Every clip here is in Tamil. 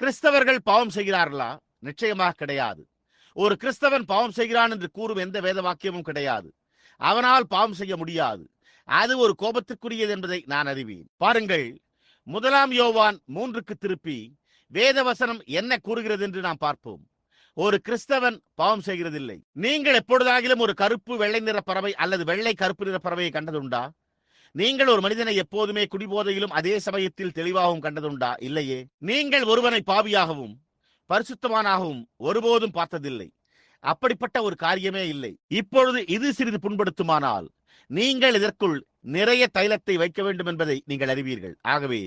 கிறிஸ்தவர்கள் பாவம் செய்கிறார்களா? நிச்சயமாக கிடையாது. ஒரு கிறிஸ்தவன் பாவம் செய்கிறான் என்று கூறும் எந்த வேத வாக்கியமும் கிடையாது. அவனால் பாவம் செய்ய முடியாது. அது ஒரு கோபத்திற்குரியது என்பதை நான் அறிவேன். பாருங்கள் முதலாம் யோவான் மூன்றுக்கு திருப்பி வேதவசனம் என்ன கூறுகிறது என்று நாம் பார்ப்போம். ஒரு கிறிஸ்தவன் பாவம் செய்கிறதில்லை. நீங்கள் எப்பொழுதாகிலும் ஒரு கருப்பு வெள்ளை நிற பறவை அல்லது வெள்ளை கருப்பு நிற பறவையை கண்டதுண்டா? நீங்கள் ஒரு மனிதனை எப்போதுமே குடிபோதையிலும் அதே சமயத்தில் தெளிவாகவும் கண்டதுண்டா? இல்லையே. நீங்கள் ஒருவனை பாவியாகவும் பரிசுத்தமானாகவும் ஒருபோதும் பார்த்ததில்லை. அப்படிப்பட்ட ஒரு காரியமே இல்லை. இப்பொழுது இது சிறிது புண்படுத்துமானால் நீங்கள் இதற்குள் நிறைய தைலத்தை வைக்க வேண்டும் என்பதை நீங்கள் அறிவீர்கள். ஆகவே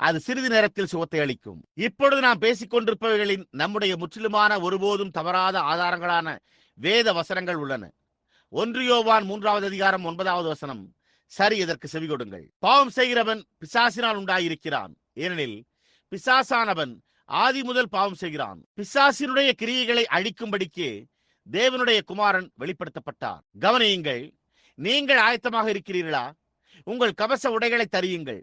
அது சிறிது நேரத்தில் சுகத்தை அளிக்கும். இப்பொழுது நாம் பேசிக்கொண்டிருப்பவர்களின் நம்முடைய முற்றிலுமான ஒருபோதும் தவறாத ஆதாரங்களான வேத வசனங்கள் உள்ளன. ஒன்று யோவான் மூன்றாவது அதிகாரம் ஒன்பதாவது வசனம் சரி இதற்கு செவி கொடுங்கள். பாவம் செய்கிறவன் பிசாசினால் உண்டாயிருக்கிறான். ஏனெனில் பிசாசானவன் ஆதி முதல் பாவம் செய்கிறான். பிசாசினுடைய கிரியைகளை அழிக்கும்படிக்கே தேவனுடைய குமாரன் வெளிப்படுத்தப்பட்டார் கவனியுங்கள் நீங்கள் ஆயத்தமாக இருக்கிறீர்களா? உங்கள் கவச உடைகளை தரியுங்கள்.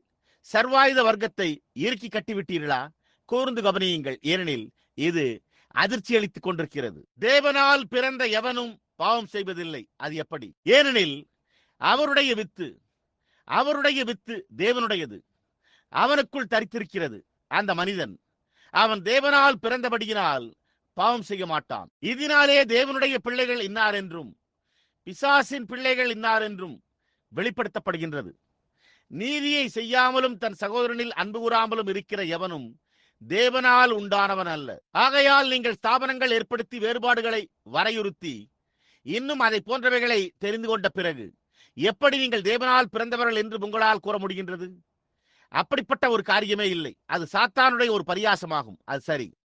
சர்வாயுத வர்க்கத்தை இறுக்கி கட்டிவிட்டீர்களா? கூர்ந்து கவனியுங்கள். ஏனெனில் இது அதிர்ச்சி அளித்துக் கொண்டிருக்கிறது. தேவனால் பிறந்த எவனும் பாவம் செய்வதில்லை. அது எப்படி? ஏனெனில் அவருடைய வித்து அவருடைய வித்து தேவனுடையது. அவனுக்குள் தரித்திருக்கிறது அந்த மனிதன். அவன் தேவனால் பிறந்தபடியினால் பாவம் செய்ய மாட்டான். இதனாலே தேவனுடைய பிள்ளைகள் இன்னார் என்றும் பிசாசின் பிள்ளைகள் இன்னார் என்றும் வெளிப்படுத்தப்படுகின்றது. நீதியை செய்யாமலும் தன் சகோதரனில் அன்பு கூறாமலும் இருக்கிற எவனும் தேவனால் உண்டானவன் அல்ல. ஆகையால் நீங்கள் ஸ்தாபனங்கள் ஏற்படுத்தி வேறுபாடுகளை வரையுறுத்தி இன்னும் அதை போன்றவைகளை தெரிந்து கொண்ட பிறகு எப்படி நீங்கள் தேவனால் பிறந்தவர்கள் என்று உங்களால் கூற முடிகின்றது? அப்படிப்பட்ட ஒரு காரியமே இல்லை. அது சாத்தானுடைய ஒரு பரியாசமாகும். அது சரி.